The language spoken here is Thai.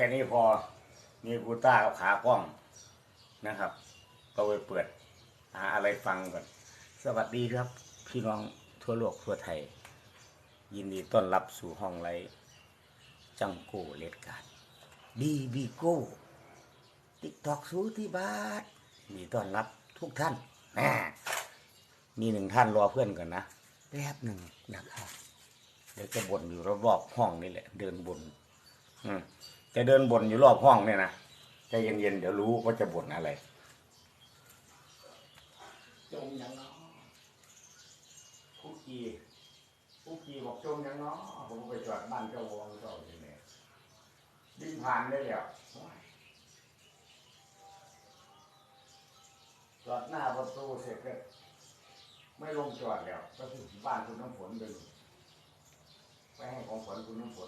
ค่นี้พอมีกูต้ากับขาป้องนะครับ ก็ไปเปิดหาอะไรฟังก่อน สวัสดีครับ พี่น้องทั่วโลกทั่วไทย ยินดีต้อนรับสู่ห้องไลจังโก้เลดการดีบีโก้ติ๊กตอกสูที่บาทยินดีต้อนรับทุกท่านแหมมีหนึ่งท่านรอเพื่อนก่อนนะแป๊บหนึ่งนะครับเดี๋ยวจะบ่นอยู่รอบๆห้องนี่แหละ เดินบน อืม จะเดินบ่นอยู่รอบห้องเนี่ยนะใจเย็นๆเดี๋ยวรู้ว่าจะบ่นอะไรจมยังเนาะคุกกี้คุกกี้บอกจมยังเนาะผมไปจอดบ้านเจ้าวงเจ้าที่เนี่ยดิ้นผ่านได้แล้วจอดหน้าประตูเสร็จก็ไม่ลงจอดแล้วก็ถึงบ้านคุณน้ำฝนไปนู่นไปให้ของฝนคุณน้ำฝน